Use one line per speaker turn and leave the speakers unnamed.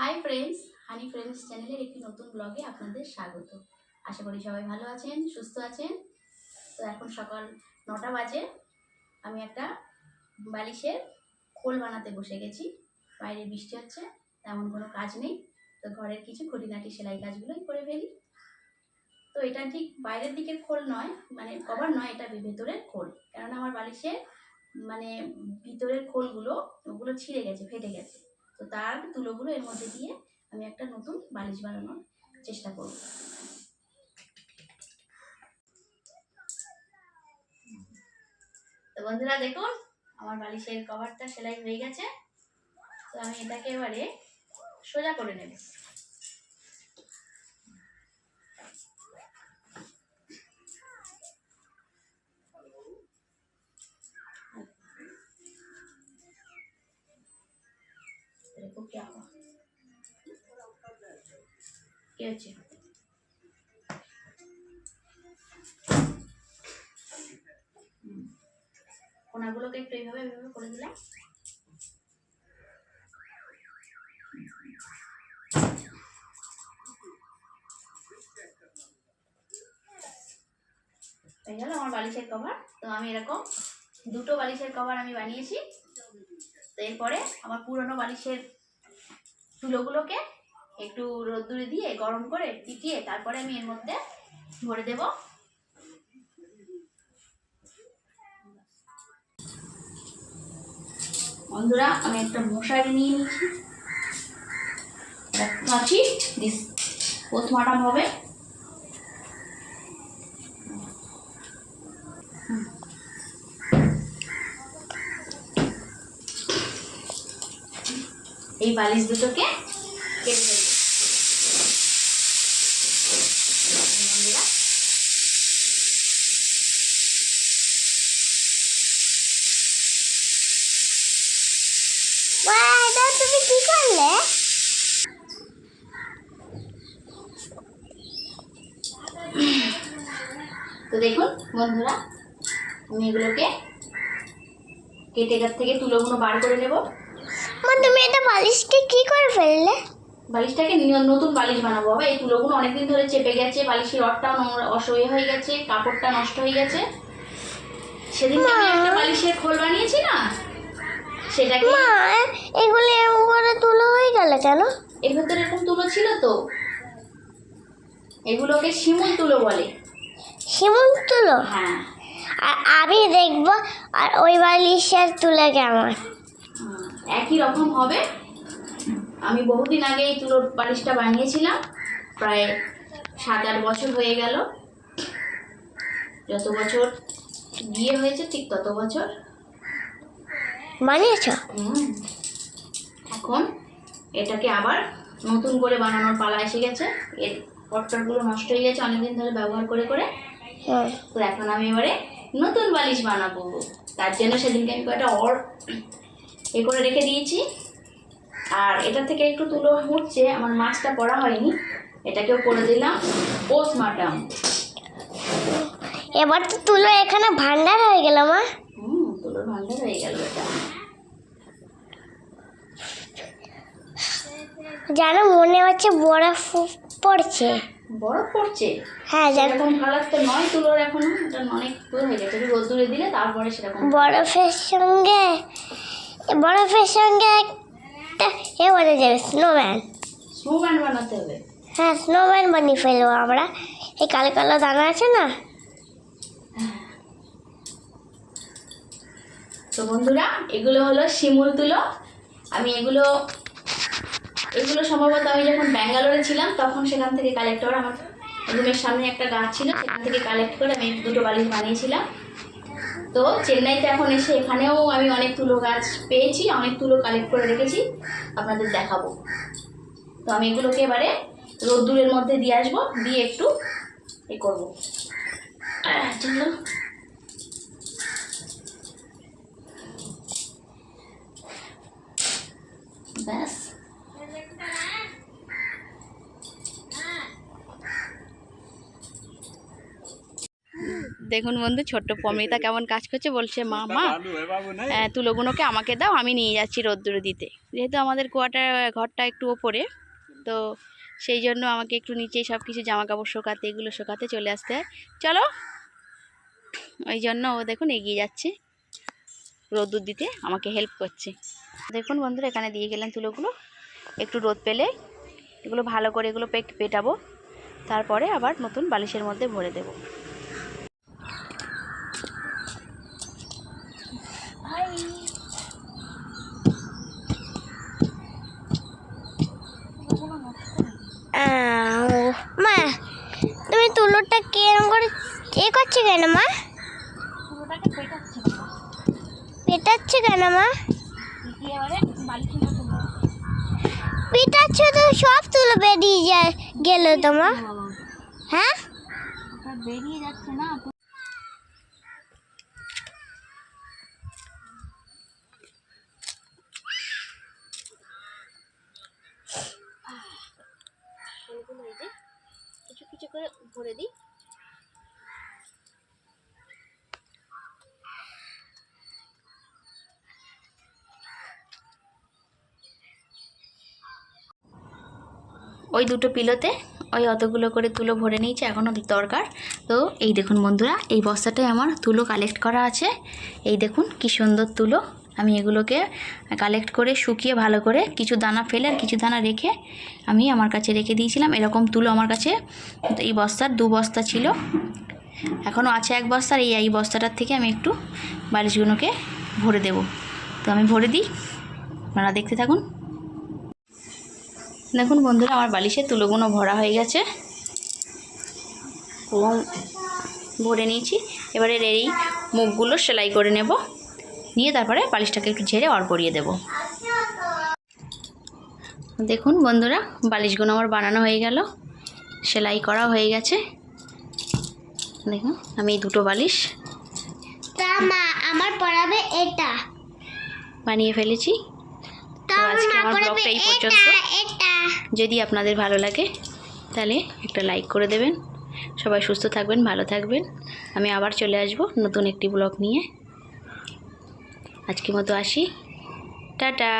Hi friends হানি friends চ্যানেলের একটি নতুন ব্লগে আপনাদের স্বাগত। আশা করি সবাই ভালো আছেন, সুস্থ আছেন। তো এখন সকাল নটা বাজে। আমি একটা বালিশের খোল বানাতে বসে গেছি। বাইরে বৃষ্টি হচ্ছে, তেমন কোনো কাজ নেই। তো ঘরের কিছু খুঁটিনাটি সেলাই কাজগুলোই করে ফেলি। তো এটা ঠিক বাইরের দিকের খোল নয় মানে কভার নয়, এটা ভেতরের খোল। কেননা আমার বালিশের মানে ভিতরের খোলগুলো, ওগুলো ছিঁড়ে গেছে, ফেটে গেছে। তো তার তুলোগুলো এর মধ্যে দিয়ে আমি একটা নতুন বালিশ বানানোর চেষ্টা করব। তো বন্ধুরা দেখুন, আমার বালিশের কভারটা সেলাই হয়ে গেছে। তো আমি এটাকে এবারে সোজা করে নেব। টাকা আছে কোনাগুলোকে একটু এইভাবে এইভাবে করে দিলাম গেল আমার বালিশের কভার তো আমি এরকম দুটো বালিশের কভার আমি বানিয়েছি। তো এরপরে আমার পুরনো বালিশের তুলোগুলোকে একটু রোদ্দুরে দিয়ে গরম করে চিটিয়ে তারপরে আমি এর মধ্যে ভরে দেব। বন্ধুরা, আমি একটা মশারি নিয়ে নিয়েছি কাছি দিস হবে। এই বালিশ দুটোকে কেটে ফেলব।
তুমি কি করলে?
তো দেখুন বন্ধুরা আমি এগুলোকে কেটে গাছ থেকে তুলোগুলো বার করে নেব।
মা তুমি এটা বালিশকে কি করে ফেললে?
বালিশটাকে নতুন বালিশ বানাবো। বাবা এই তুলোগুলো অনেকদিন ধরে চেপে গেছে বালিশের রডটাও নোংরা অসহ্য হয়ে গেছে কাপড়টা নষ্ট হয়ে গেছে। সেদিন আমি একটা বালিশের খোল বানিয়েছি না? সেটাকে
মা এগুলো এমন করে তুলো হয়ে গেল কেন?
এর ভেতরে এরকম তুলো ছিল তো। এগুলোকে শিমুল তুলো বলে।
সীমন্ত তুলো?
হ্যাঁ।
আর আমি দেখব আর ওই বালিশের তুলে কেমন?
একই রকম হবে। আমি বহুদিন আগে এই তুলোর বালিশটা বানিয়েছিলাম প্রায় সাত আট বছর হয়ে গেল। যত বছর বিয়ে হয়েছে ঠিক তত বছর।
বানিয়েছ?
এখন এটাকে আবার নতুন করে বানানোর পালা এসে গেছে। এর পট্টরগুলো নষ্ট হয়ে গেছে অনেকদিন ধরে ব্যবহার করে করে। তো এখন আমি এবারে নতুন বালিশ বানাবো। তার জন্য সেদিনকে আমি কয়েকটা অর এ করে রেখে দিয়েছি। আর এটা থেকে একটু তুলো উঠছে আমার মাছটা পড়া হয়নি। এটাকেও করে দিলাম। পোস্টমার্টাম
এবার তো তুলো এখানে ভান্ডার হয়ে গেল মা।
হুম তুলোর ভান্ডার হয়ে গেল এটা।
জানো মনে হচ্ছে বরফ পড়ছে।
বরফ পড়ছে?
হ্যাঁ জানো
সেরকম কালার নয় তুলোর এখনও। এটা অনেক হয়ে গেছে। রোদ্দুরে দিলে তারপরে সেরকম।
বরফের সঙ্গে বরফের সঙ্গে একটা এ বলে যাবে স্নোম্যান
স্নোম্যান বানাতে হবে।
হ্যাঁ স্নোম্যান বানিয়ে ফেলব আমরা। এই কালো কালো দানা আছে না?
তো বন্ধুরা এগুলো হলো শিমুল তুলো। আমি এগুলো এগুলো সম্ভবত আমি যখন ব্যাঙ্গালোরে ছিলাম তখন সেখান থেকে কালেক্ট করে আমার রুমের সামনে একটা গাছ ছিল সেখান থেকে কালেক্ট করে আমি দুটো বালিশ বানিয়েছিলাম। তো চেন্নাইতে এখন এসে এখানেও আমি অনেক তুলো গাছ পেয়েছি, অনেক তুলো কালেক্ট করে রেখেছি, আপনাদের দেখাবো। তো আমি এগুলোকে এবারে রোদ্দুরের মধ্যে দিয়ে আসব, দিয়ে একটু এ করব। দেখুন বন্ধু, ছোট্ট পমিতা কেমন কাজ করছে বলছে, মা মা তুলোগুলোকে আমাকে দাও, আমি নিয়ে যাচ্ছি রোদ্দুরে দিতে। যেহেতু আমাদের কোয়াটার ঘরটা একটু ওপরে, তো সেই জন্য আমাকে একটু নিচেই সব কিছু জামা কাপড় শোকাতে, এগুলো শোকাতে চলে আসতে হয়। চলো, ওই জন্য ও দেখুন এগিয়ে যাচ্ছে, রোদ্দুর দিতে আমাকে হেল্প করছে। দেখুন বন্ধুরা, এখানে দিয়ে গেলেন তুলোগুলো, একটু রোদ পেলে এগুলো ভালো করে এগুলো পেট পেটাবো, তারপরে আবার নতুন বালিশের মধ্যে ভরে দেব
আহ, মা তুমি তুলোটা কিরম করে এ করছে কেন, মা? পেটাচ্ছে কেন, মা? পেটাচ্ছে তো সব তুলো বেরিয়ে যায় গেল তোমার হ্যাঁ?
বেরিয়ে যাচ্ছে না কিছু কিছু করে ভরে দিই। ওই দুটো পিলোতে ওই অতগুলো করে তুলো ভরে নিয়েছি, এখনও দরকার। তো এই দেখুন বন্ধুরা, এই বস্তাটায় আমার তুলো কালেক্ট করা আছে। এই দেখুন কি সুন্দর তুলো। আমি এগুলোকে কালেক্ট করে শুকিয়ে ভালো করে কিছু দানা ফেলে আর কিছু দানা রেখে আমি আমার কাছে রেখে দিয়েছিলাম। এরকম তুলো আমার কাছে এই বস্তার দু বস্তা ছিল। এখনও আছে এক বস্তার এই এই বস্তাটার থেকে আমি একটু বালিশগুলোকে ভরে দেব। তো আমি ভরে দিই। আপনারা দেখতে থাকুন। দেখুন বন্ধুরা আমার বালিশের তুলোগুলো ভরা হয়ে গেছে। এবং ভরে নিয়েছি। এবারে এই মুখগুলো সেলাই করে নেব। নিয়ে তারপরে বালিশটাকে একটু ঝেড়ে অর পরিয়ে দেব। দেখুন বন্ধুরা বালিশগুলো আমার বানানো হয়ে গেল। সেলাই করা হয়ে গেছে। দেখুন আমি এই দুটো বালিশ
তা মা আমার পড়াবে এটা।
বানিয়ে ফেলেছি।
তা
আজকে আমার ব্লগটা এই পর্যন্ত। যদি আপনাদের ভালো লাগে তাহলে একটা লাইক করে দেবেন। সবাই সুস্থ থাকবেন ভালো থাকবেন। আমি আবার চলে আসব নতুন একটি ব্লগ নিয়ে। আজকের মতো আসি। টাটা।